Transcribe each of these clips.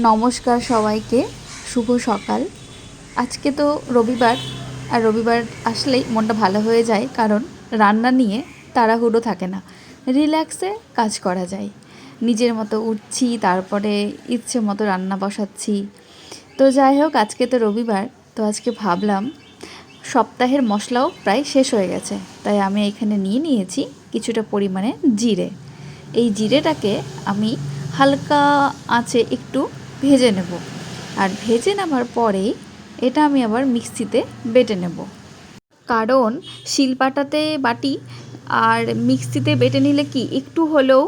নমস্কার সবাইকে, শুভ সকাল। আজকে তো রবিবার, আর রবিবার আসলেই মনটা ভালো হয়ে যায়, কারণ রান্না নিয়ে তাড়াহুড়ো থাকে না। রিল্যাক্সে কাজ করা যায়। নিজের মতো উঠছি, তারপরে ইচ্ছে মতো রান্না বসাচ্ছি। তো যাই হোক, আজকে তো রবিবার, তো আজকে ভাবলাম সপ্তাহের মশলাও প্রায় শেষ হয়ে গেছে। তাই আমি এখানে নিয়ে নিয়েছি কিছুটা পরিমাণে জিরে। এই জিরেটাকে আমি হালকা আঁচে একটু ভেজে নেব। আর ভেজে নেওয়ার পরেই এটা আমি আবার মিক্সিতে বেটে নেব। কারণ শিলপাটাতে বাটি আর মিক্সিতে বেটে নিলে কি একটু হলেও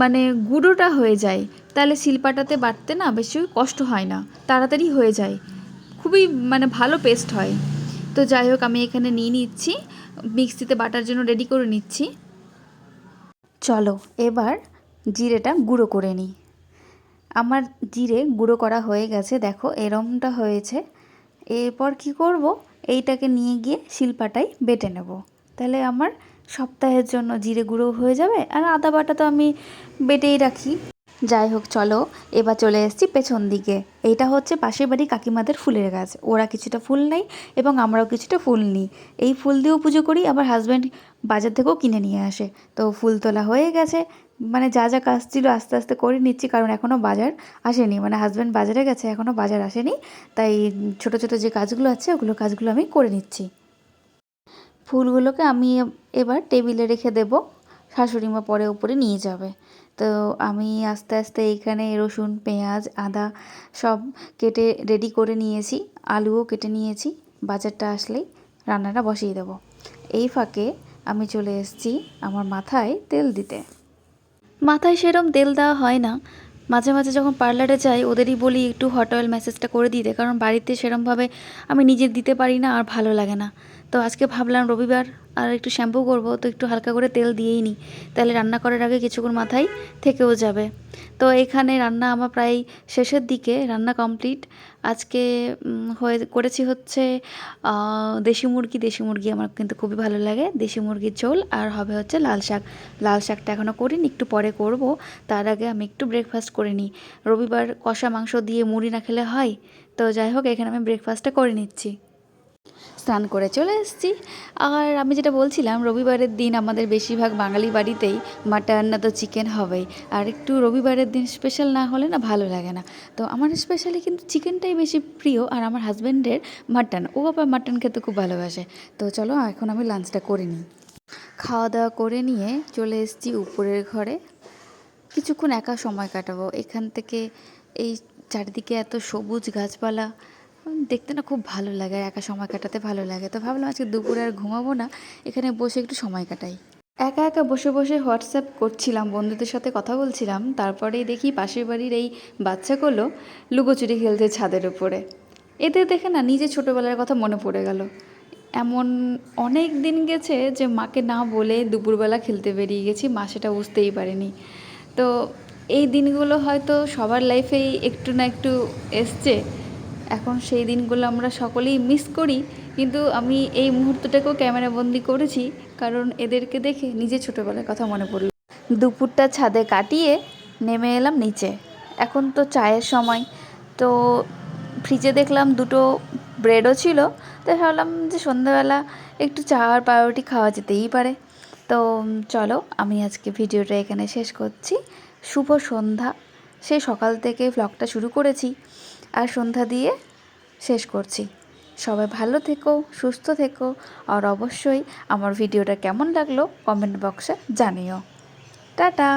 মানে গুঁড়োটা হয়ে যায়। তাহলে শিলপাটাতে বাটতে না বেশি কষ্ট হয় না, তাড়াতাড়ি হয়ে যায়। খুবই মানে ভালো পেস্ট হয়। তো যাই হোক, আমি এখানে নিয়ে নিচ্ছি। মিক্সিতে বাটার জন্য রেডি করে নিচ্ছি। চলো, এবার জিরেটা গুঁড়ো করে নিই। আমার জিরে গুঁড়ো করা হয়ে গেছে। দেখো, এরমটা হয়েছে। এরপর কি করব? এইটাকে নিয়ে গিয়ে শিলপাটায় বেটে নেব। তাহলে আমার সপ্তাহের জন্য জিরে গুঁড়ো হয়ে যাবে। আর আদা বাটা তো আমি বেটেই রাখি। যাই হোক, চলো, এবার চলে এসেছি পেছন দিকে। এইটা হচ্ছে পাশের বাড়ি কাকিমাদের ফুলের গাছ। ওরা কিছুটা ফুল নেয় এবং আমরাও কিছুটা ফুল নিই। এই ফুল দিয়েও পুজো করি, আবার হাজব্যান্ড বাজার থেকেও কিনে নিয়ে আসে। তো ফুল তোলা হয়ে গেছে। মানে যা যা কাজ ছিল আস্তে আস্তে করে নিচ্ছি, কারণ এখনও বাজার আসেনি। মানে হাজব্যান্ড বাজারে গেছে এখনও বাজার আসেনি। তাই ছোট ছোট যে কাজগুলো আছে, ওগুলো কাজগুলো আমি করে নিচ্ছি। ফুলগুলোকে আমি এবার টেবিলে রেখে দেব। শাশুড়ি মা পরে উপরে নিয়ে যাবে। তো আমি আস্তে আস্তে এইখানে রসুন, পেঁয়াজ, আদা সব কেটে রেডি করে নিয়েছি। আলুও কেটে নিয়েছি। বাজারটা আসলেই রান্নাটা বসিয়ে দেবো। এই ফাঁকে আমি চলে এসেছি আমার মাথায় তেল দিতে। মাথায় সেরম তেল দেওয়া হয় না। মাঝে মাঝে যখন পার্লারে যাই, ওদেরই বলি একটু হট অয়েল মেসেজটা করে দিতে কারণ বাড়িতে সেরমভাবে আমি নিজে দিতে পারি না আর ভালো লাগে না। তো আজকে ভাবলাম রবিবার আর একটু শ্যাম্পু করব, তো একটু হালকা করে তেল দিয়েই নিই তাহলে রান্না করার আগে কিছুক্ষণ মাথায় থেকেও যাবে। তো এখানে রান্না আমার প্রায় শেষের দিকে, রান্না কমপ্লিট। আজকে হয়ে, করেছি হচ্ছে দেশি মুরগি। দেশি মুরগি আমার কিন্তু খুবই ভালো লাগে। দেশি মুরগির ঝোল আর হবে হচ্ছে লাল শাক। লাল শাকটা এখনও করিনি, একটু পরে করব। তার আগে আমি একটু ব্রেকফাস্ট করে নিই। রবিবার কষা মাংস দিয়ে মুড়ি না খেলে হয়? তো যাই হোক, এখানে আমি ব্রেকফাস্টটা করে নিচ্ছি। স্নান করে চলে এসেছি। আর আমি যেটা বলছিলাম, রবিবারের দিন আমাদের বেশিরভাগ বাঙালি বাড়িতেই মাটন না তো চিকেন হবেই। আর একটু রবিবারের দিন স্পেশাল না হলে না ভালো লাগে না। তো আমার স্পেশালি কিন্তু চিকেনটাই বেশি প্রিয় আর আমার হাজব্যান্ডের মাটন। ও আবার মাটন খেতে খুব ভালোবাসে। তো চলো, এখন আমি লাঞ্চটা করে নিই। খাওয়া দাওয়া করে নিয়ে চলে এসেছি উপরের ঘরে। কিছুক্ষণ একা সময় কাটাবো। এখান থেকে এই চারিদিকে এত সবুজ গাছপালা দেখতে না খুব ভালো লাগে, একা সময় কাটাতে ভালো লাগে। তো ভাবলাম আজকে দুপুরে আর ঘুমাবো না, এখানে বসে একটু সময় কাটাই। একা একা বসে বসে হোয়াটসঅ্যাপ করছিলাম, বন্ধুদের সাথে কথা বলছিলাম, তারপরেই দেখি পাশের বাড়ির এই বাচ্চাগুলো লুকোচুরি খেলছে ছাদের উপরে। এদের দেখে না নিজে ছোটোবেলার কথা মনে পড়ে গেল। এমন অনেক দিন গেছে যে মাকে না বলে দুপুরবেলা খেলতে বেরিয়ে গেছি, মা সেটা বুঝতেই পারেনি। তো এই দিনগুলো হয়তো সবার লাইফেই একটু না একটু এসছে। এখন সেই দিনগুলো আমরা সকলেই মিস করি, কিন্তু আমি এই মুহূর্তটাকেও ক্যামেরাবন্দি করেছি, কারণ এদেরকে দেখে নিজে ছোটোবেলার কথা মনে পড়ল। দুপুরটা ছাদে কাটিয়ে নেমে এলাম নিচে। এখন তো চায়ের সময়, তো ফ্রিজে দেখলাম দুটো ব্রেডও ছিল তো ভাবলাম যে সন্ধ্যাবেলা একটু চা আর পাউরুটি খাওয়া যেতেই পারে। তো চলো, আমি আজকে ভিডিওটা এখানে শেষ করছি। শুভ সন্ধ্যা। সেই সকাল থেকে ভ্লগটা শুরু করেছি। আর সন্ধ্যা দিয়ে শেষ করছি। সবাই ভালো থেকো, সুস্থ থেকো আর অবশ্যই আমার ভিডিওটা কেমন লাগল কমেন্ট বক্সে জানিও। টাটা!